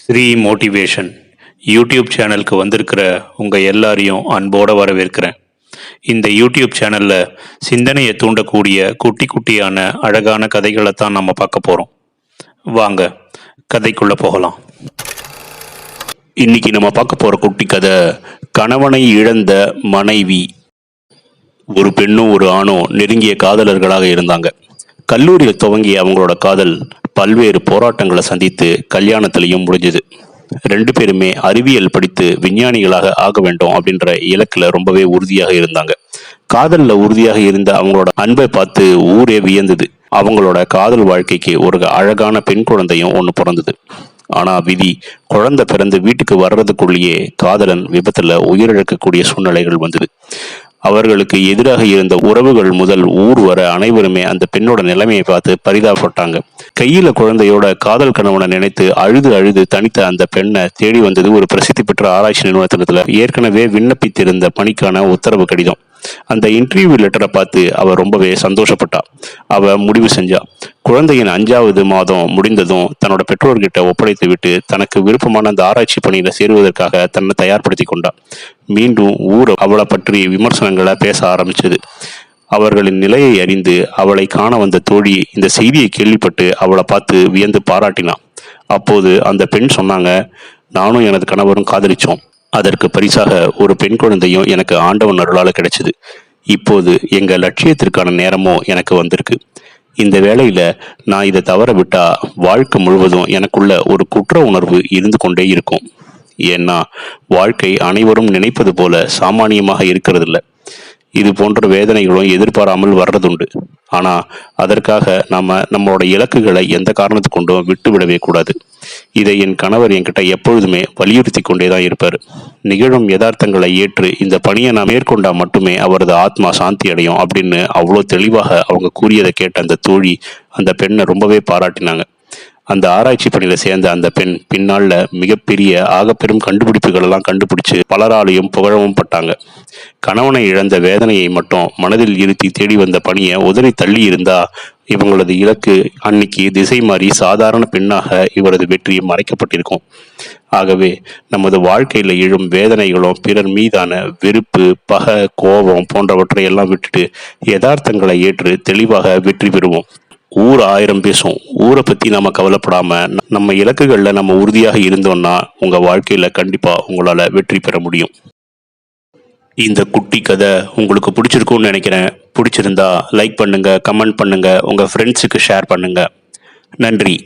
Sri motivation YouTube சேனலுக்கு வந்திருக்கிற உங்கள் எல்லாரையும் அன்போடு வரவேற்கிறேன். இந்த யூடியூப் சேனலில் சிந்தனையை தூண்டக்கூடிய குட்டி குட்டியான அழகான கதைகளை தான் நம்ம பார்க்க போகிறோம் வாங்க கதைக்குள்ளே போகலாம். இன்னைக்கு நம்ம பார்க்க போகிற குட்டி கதை கணவனை இழந்த மனைவி. ஒரு பெண்ணும் ஒரு ஆணும் நெருங்கிய காதலர்களாக இருந்தாங்க. கல்லூரியில் துவங்கிய அவங்களோட காதல் பல்வேறு போராட்டங்களை சந்தித்து கல்யாணத்திலையும் முடிஞ்சது. ரெண்டு பேருமே அறிவியல் படித்து விஞ்ஞானிகளாக ஆக வேண்டும் அப்படின்ற இலக்குல ரொம்பவே உறுதியாக இருந்தாங்க. காதல்ல உறுதியாக இருந்த அவங்களோட அன்பை பார்த்து ஊரே வியந்தது. அவங்களோட காதல் வாழ்க்கைக்கு ஒரு அழகான பெண் குழந்தையும் ஒன்று பிறந்தது. ஆனா விதி குழந்தை பிறந்து வீட்டுக்கு வர்றதுக்குள்ளேயே காதலன் விபத்துல உயிரிழக்கக்கூடிய சூழ்நிலைகள் வந்தது. அவர்களுக்கு எதிராக இருந்த உறவுகள் முதல் ஊர் வர அனைவருமே அந்த பெண்ணோட நிலைமையை பார்த்து பரிதாபப்பட்டாங்க. கையில குழந்தையோட காதல் கணவனை நினைத்து அழுது அழுது தனித்த அந்த பெண்ணை தேடி வந்தது ஒரு பிரசித்தி பெற்ற ஆராய்ச்சி நிறுவனத்தினத்துல ஏற்கனவே விண்ணப்பித்திருந்த பணிக்கான உத்தரவு கடிதம். அந்த இன்டர்வியூ லெட்டரை பார்த்து அவ ரொம்பவே சந்தோஷப்பட்டா. அவ முடிவு செஞ்சா. குழந்தையின் அஞ்சாவது மாதம் முடிந்ததும் தன்னோட பெற்றோர்கிட்ட ஒப்படைத்து விட்டு தனக்கு விருப்பமான அந்த ஆராய்ச்சி பணியில சேருவதற்காக தன்னை தயார்படுத்தி கொண்டா. மீண்டும் ஊர் அவளை பற்றி விமர்சனங்களை பேச ஆரம்பிச்சது. அவர்களின் நிலையை அறிந்து அவளை காண வந்த தோழி இந்த செய்தியை கேள்விப்பட்டு அவளை பார்த்து வியந்து பாராட்டினான் அப்போது அந்த பெண் சொன்னாங்க நானும் எனது கணவரும் காதலிச்சோம். அதற்கு பரிசாக ஒரு பெண் குழந்தையும் எனக்கு ஆண்டவன் அருளால் கிடைச்சது. இப்போது எங்கள் லட்சியத்திற்கான நேரமும் எனக்கு வந்திருக்கு. இந்த வேளையில நான் இதை தவற விட்டா வாழ்க்கை முழுவதும் எனக்குள்ள ஒரு குற்ற உணர்வு இருந்து கொண்டே இருக்கும். ஏன்னா வாழ்க்கை அனைவரும் நினைப்பது போல சாமானியமாக இருக்கிறதில்ல. இது போன்ற வேதனைகளும் எதிர்பாராமல் வர்றதுண்டு. ஆனால் அதற்காக நாம் நம்மளோட இலக்குகளை எந்த காரணத்து கொண்டும் விட்டு விடவே கூடாது. இதை என் கணவர் என்கிட்ட எப்பொழுதுமே வலியுறுத்தி கொண்டே தான் இருப்பார். நிகழும் யதார்த்தங்களை ஏற்று இந்த பணியை நான் மேற்கொண்டால் மட்டுமே அவரது ஆத்மா சாந்தி அடையும் அப்படின்னு அவ்வளோ தெளிவாக அவங்க கூறியதை கேட்ட அந்த தோழி அந்த பெண்ணை ரொம்பவே பாராட்டினாங்க. அந்த ஆராய்ச்சி பணியில சேர்ந்த அந்த பெண் பின்னால மிகப்பெரிய ஆகப்பெரும் கண்டுபிடிப்புகள் எல்லாம் கண்டுபிடிச்சு பலராலையும் புகழவும் பட்டாங்க. கணவனை இழந்த வேதனையை மட்டும் மனதில் இருத்தி தேடி வந்த பணியை உதறி தள்ளி இருந்தா இவங்களது இலக்கு அன்னைக்கு திசை மாறி சாதாரண பெண்ணாக இவரது வெற்றி மறைக்கப்பட்டிருக்கும். ஆகவே நமது வாழ்க்கையில் எழும் வேதனைகளும் பிறர் மீதான வெறுப்பு பக கோபம் போன்றவற்றை எல்லாம் விட்டுட்டு யதார்த்தங்களை ஏற்று தெளிவாக வெற்றி பெறுவோம். ஊர் ஆயிரம் பேசும். ஊரை பற்றி நம்ம கவலைப்படாமல் நம்ம இலக்குகளில் நம்ம உறுதியாக இருந்தோம்னா உங்கள் வாழ்க்கையில் கண்டிப்பாக உங்களால் வெற்றி பெற முடியும். இந்த குட்டி கதை உங்களுக்கு பிடிச்சிருக்கும்னு நினைக்கிறேன். பிடிச்சிருந்தா லைக் பண்ணுங்கள் கமெண்ட் பண்ணுங்கள் உங்கள் ஃப்ரெண்ட்ஸுக்கு ஷேர் பண்ணுங்கள் நன்றி.